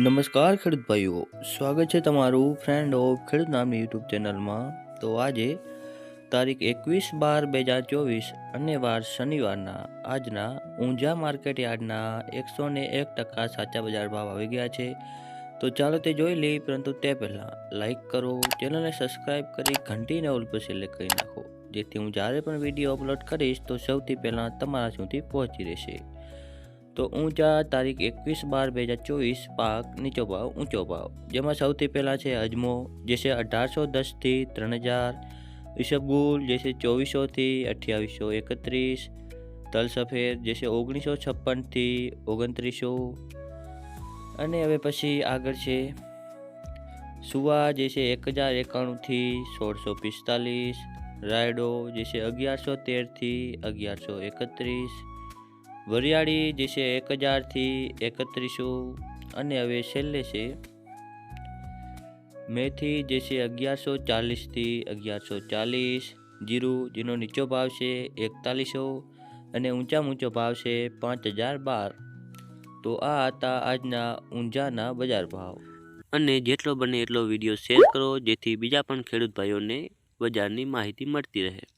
નમસ્કાર ખેડૂત ભાઈઓ, સ્વાગત છે તમારું ફ્રેન્ડ ઓફ ખેડૂત નામની યુટ્યુબ ચેનલમાં. તો આજે તારીખ એકવીસ બાર બે હજાર ચોવીસ અને વાર શનિવારના, આજના ઊંઝા માર્કેટ યાર્ડના એકસો ને એક ટકા સાચા બજાર ભાવ આવી ગયા છે. તો ચાલો તે જોઈ લઈએ, પરંતુ તે પહેલાં લાઇક કરો, ચેનલને સબસ્ક્રાઈબ કરી, ઘંટીને ઓલ પર સિલેક્ટ કરી નાખો. જેથી હું જ્યારે પણ વીડિયો અપલોડ કરીશ, તો સૌથી પહેલાં તમારા સુધી પહોંચી રહેશે. તો ઊંચા તારીખ એકવીસ બાર બે હજાર ચોવીસ પાક નીચો ભાવ ઊંચો ભાવ. જેમાં સૌથી પહેલાં છે અજમો, જે છે અઢારસો દસથી ત્રણ હજાર. ઈસબગુલ જે છે ચોવીસોથી અઠ્યાવીસો એકત્રીસ. તલ સફેદ, જે છે ઓગણીસો છપ્પનથી ઓગણત્રીસો. અને હવે પછી આગળ છે સુવા, જે છે એક હજાર એકાણુંથી સોળસો પિસ્તાલીસ. રાયડો, જે છે અગિયારસો તેરથી અગિયારસો એકત્રીસ. વરિયાળી જે છે એક હજારથી એકત્રીસો અને હવે છેલ્લે છે મેથી જે છે અગિયારસો ચાલીસથી અગિયારસો ચાલીસ, જીરું જેનો નીચો ભાવ છે એકતાલીસો અને ઊંચા ઊંચો ભાવ છે પાંચ હજાર બાર. તો આ હતા આજના ઊંઝાના બજાર ભાવ. અને જેટલો બને એટલો વીડિયો શેર કરો જેથી બીજા પણ ખેડૂત ભાઈઓને બજારની માહિતી મળતી રહે.